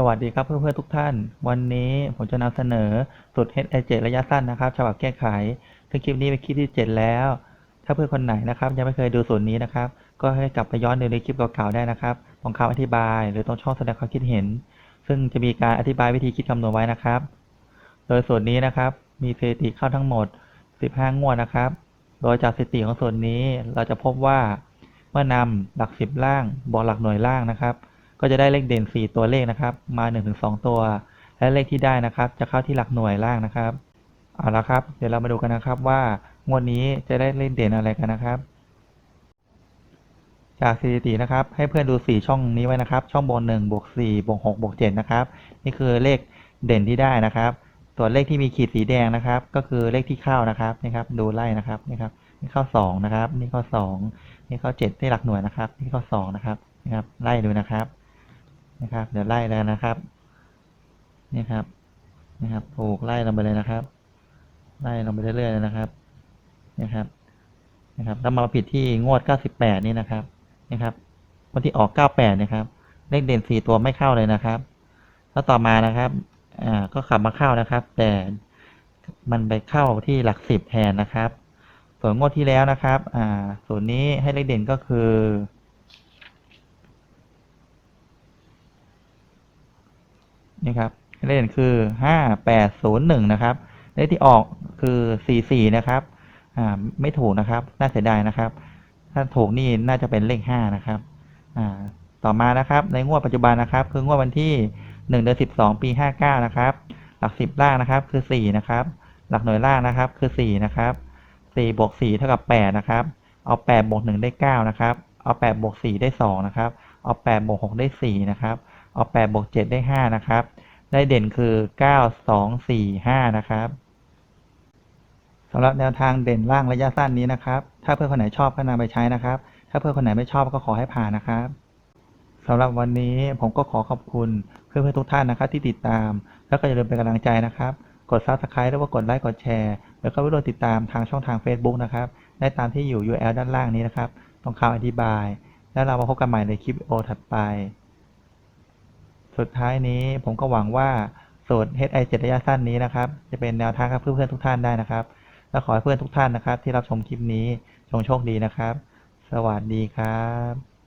สวัสดีครับเพื่อนๆทุกท่าน วันนี้ผมจะนำเสนอสูตร HI7 ระยะสั้นนะครับฉบับแก้ไขซึ่งคลิปนี้เป็นคลิปที่ 7 แล้ว ถ้าเพื่อนคนไหนนะครับ ยังไม่เคยดูสูตรนี้นะครับ ก็ให้กลับไปย้อนดูในคลิปเก่าๆได้นะครับตรงคำอธิบาย หรือตรงช่องแสดงความคิดเห็น ซึ่งจะมีการอธิบายวิธีคิดคำนวณไว้นะครับ โดยสูตรนี้นะครับ มีสถิติเข้าทั้งหมด 15 งวดนะครับ โดยจากสถิติของสูตรนี้เราจะพบว่าเมื่อนำหลัก 10 ล่างบวกหลักหน่วยล่างนะครับ ก็จะได้เลขเด่น 4 ตัวเลขนะครับ มา 1-2 ตัว และเลขที่ได้นะครับ จะเข้าที่หลักหน่วยล่างนะครับ เอาละครับ เดี๋ยวเรามาดูกันนะครับว่างวดนี้จะได้เลขเด่นอะไรกันนะครับ จากสถิตินะครับ ให้เพื่อนดู 4 ช่องนี้ไว้นะครับ ช่องบน1บวก4บวก6บวก7นะครับ นี่คือเลขเด่นที่ได้นะครับส่วนเลขที่มีขีดสีแดงนะครับ ก็คือเลขที่เข้านะครับนี่ครับ ดูไล่นะครับนี่ครับนี่เข้า2นะครับ นี่เข้า2นี่เข้า7ที่หลักหน่วยนะครับ นี่เข้า2นะครับนี่ครับ ไล่ดูนะครับ นะครับ เดี๋ยวไล่แล้วนะครับนี่ครับนี่ครับถูกไล่ลงไปเลยนะครับ ไล่ลงไปเรื่อยๆเลยนะครับนี่ครับนะครับแล้วมาผิดที่งวด 98 นี่นะครับนี่ครับวันที่ออก 98 นะครับ เลขเด่น 4 ตัวไม่เข้าเลยนะครับ แล้วต่อมานะครับอ่าก็ขับมาเข้านะครับ แต่มันไปเข้าที่หลัก 10 แทนนะครับ ส่วนงวดที่แล้วนะครับอ่าส่วนนี้ให้เลขเด่นก็คือ นี่ครับเลขเด่นคือห้าแปดศูนย์หนึ่งนะครับเลขที่ออกคือสี่สี่นะครับอ่าไม่ถูกนะครับ น่าเสียดายนะครับ ถ้าถูกนี่น่าจะเป็นเลขห้านะครับอ่าต่อมานะครับ ในงวดปัจจุบันนะครับ คืองวดวันที่หนึ่งเดือนสิบสองปีห้าเก้านะครับ หลักสิบล่างนะครับ คือสี่นะครับ หลักหน่วยล่างนะครับ คือสี่นะครับสี่บวกสี่เท่ากับแปดนะครับ เอาแปดบวกหนึ่งได้เก้านะครับ เอาแปดบวกสี่ได้สองนะครับ เอาแปดบวกหกได้สี่นะครับ เอาแปดบวกเจ็ดได้ห้านะครับ ได้เด่นคือเก้าสองสี่ห้านะครับสำหรับแนวทางเด่นล่างระยะสั้นนี้นะครับ ถ้าเพื่อนคนไหนชอบก็นำไปใช้นะครับ ถ้าเพื่อนคนไหนไม่ชอบก็ขอให้ผ่านนะครับสำหรับวันนี้ผมก็ขอขอบคุณเพื่อนๆทุกท่านนะครับ ที่ติดตาม แล้วก็อย่าลืมเป็นกำลังใจนะครับ กด subscribe หรือว่ากดไลค์กดแชร์ แล้วก็วิดีโอติดตามทางช่องทาง Facebook นะครับ ได้ตามที่อยู่ URL ด้านล่างนี้นะครับ ตรงคำอธิบาย แล้วเรามาพบกันใหม่ในคลิปวิดีโอถัดไป สุดท้ายนี้ผมก็หวังว่าสูตร HI 7ระยะสั้นนี้นะครับ จะเป็นแนวทางกับเพื่อนๆทุกท่านได้นะครับ และขอให้เพื่อนทุกท่านนะครับ ที่รับชมคลิปนี้จงโชคดีนะครับ สวัสดีครับ